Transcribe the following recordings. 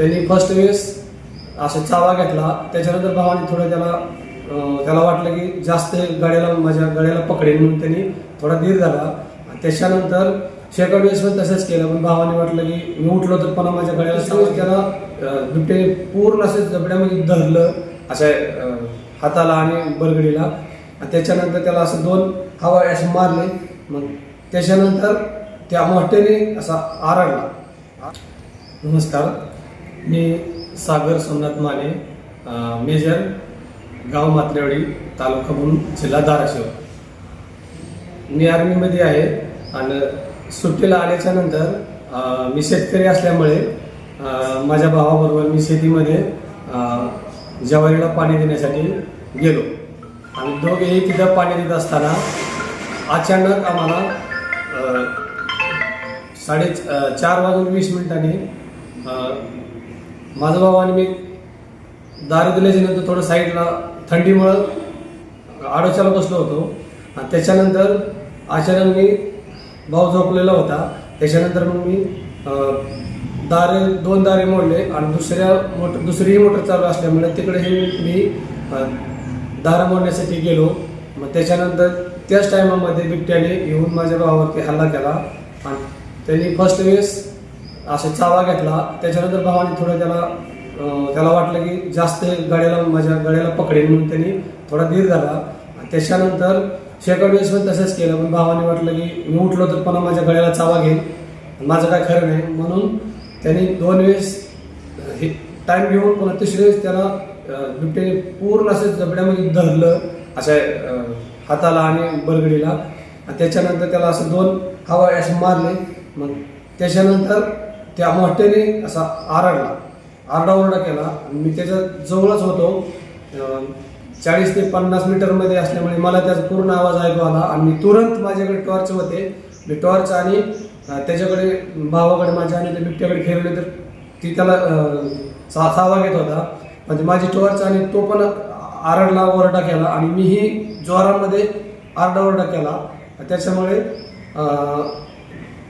त्यांनी फर्स्ट वेळेस असं चावा घेतला. त्याच्यानंतर भावाने थोडं त्याला त्याला वाटलं की जास्त गाड्याला माझ्या गाड्याला पकडेल म्हणून त्यांनी थोडा धीर झाला आणि त्याच्यानंतर शेकड वेळेस पण तसंच केलं. पण भावाने वाटलं की मी उठलो तर पण माझ्या गाड्याला समज त्याला बिबट्याने पूर्ण असं जबड्यामध्ये धरलं अशा हाताला आणि बरगडीला आणि त्याच्यानंतर त्याला असं दोन हवा असे मारले. मग त्याच्यानंतर त्या मोठ्याने असा आरडला. नमस्कार. मी सागर सोमनाथ माने मेजर गाव मात्रेवाडी तालुका म्हणून जिल्हा धाराशिव. मी आर्मीमध्ये आहे आणि सुट्टीला आल्याच्यानंतर मी शेतकरी असल्यामुळे माझ्या भावाबरोबर मी शेतीमध्ये ज्वारीला पाणी देण्यासाठी गेलो. आणि दोघेही तिथं पाणी देत असताना अचानक आम्हाला साडे चार वाजून वीस मिनिटांनी माझा भाऊ आणि मी दारू दिल्याच्या नंतर थोडं साईडला थंडीमुळं आडोशाला बसलो होतो. आणि त्याच्यानंतर अचानक मी भाऊ झोपलेला होता. त्याच्यानंतर मग मी दारे दोन दारे मोडले आणि दुसऱ्या मोटर दुसरीही मोटर चालू असल्यामुळे तिकडे मी दारं मोडण्यासाठी गेलो. मग त्याच्यानंतर त्याच टायमामध्ये बिबट्याने येऊन माझ्या भावावरती हल्ला केला. आणि त्यांनी फर्स्ट वेळेस असा चावा घेतला. त्याच्यानंतर भावाने थोडं त्याला त्याला वाटलं की जास्त गळ्याला माझ्या गळ्याला पकडेल म्हणून त्यांनी थोडा धीर झाला आणि त्याच्यानंतर शेकड वेळेस पण तसंच केलं. पण भावाने वाटलं की मी उठलो तर पण माझ्या गळ्याला चावा घेईल माझं काय खरं नाही. म्हणून त्यांनी दोन वेळेस हे टाईम घेऊन पुन्हा तिसऱ्या वेळेस त्याला बिबट्याने पूर्ण असं जबड्यामध्ये धरलं. अशा हाताला आणि बलगडीला. आणि त्याच्यानंतर त्याला असं दोन हवा असे मारले. मग त्याच्यानंतर त्या मोठ्याने असा आरडला. आरडाओरडा केला. आणि मी त्याच्या जवळच होतो. चाळीस ते पन्नास मीटरमध्ये असल्यामुळे मला त्याचा पूर्ण आवाज ऐकू आला. आणि मी तुरंत माझ्याकडे टॉर्च होते. मी टॉर्च आणि त्याच्याकडे भावाकडे माझ्या आणि त्या बिबट्याकडे खेळले तर ती त्याला सा सावा घेत होता. म्हणजे माझी टॉर्च आणि तो पण आरडला ओरडा केला. आणि मीही जोरामध्ये आरडाओरडा केला. त्याच्यामुळे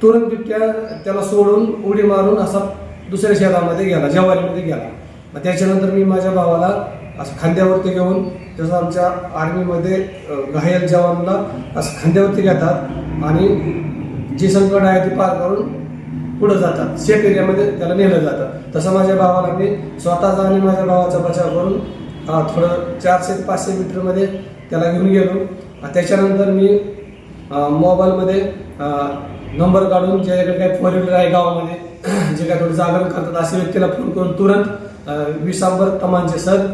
तुरंत बिबट्या त्याला सोडून उडी मारून असा दुसऱ्या शहरामध्ये गेला जवारीमध्ये गेला. मग त्याच्यानंतर मी माझ्या भावाला असं खांद्यावरती घेऊन जसं आमच्या आर्मीमध्ये घायल जवानला असं खांद्यावरती घेतात आणि जी संकट आहे ती पार करून पुढं जातात. सेफ एरियामध्ये त्याला नेलं जातं. तसं माझ्या भावाला मी स्वतःचा आणि माझ्या भावाचा बचाव करून थोडं चारशे ते पाचशे मीटरमध्ये त्याला घेऊन गेलो. त्याच्यानंतर मी मोबाईलमध्ये नंबर काढून ज्याच्याकडे काही फोर व्हीलर आहे गावामध्ये जे काय थोडं जागरण करतात अशा व्यक्तीला फोन करून तुरंत विसांबर तमांचे सर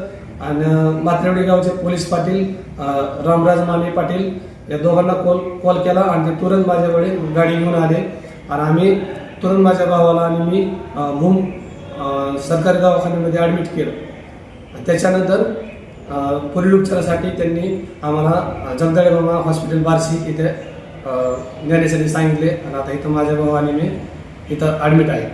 आणि मात्रेवडी गावचे पोलीस पाटील रामराज माने पाटील या दोघांना कॉल कॉल केला आणि ते तुरंत माझ्याकडे गाडी घेऊन आले. आणि आम्ही तुरंत माझ्या भावाला आणि मी अं, भूम सरकारी दवाखान्यामध्ये ॲडमिट केलं. त्याच्यानंतर पुढील उपचारासाठी त्यांनी आम्हाला जगदाळे मामा हॉस्पिटल बार्शी इथे ज्ञानेशांनी सांगितले आणि आता इथं माझ्या भावाने मी इथं ॲडमिट आहे.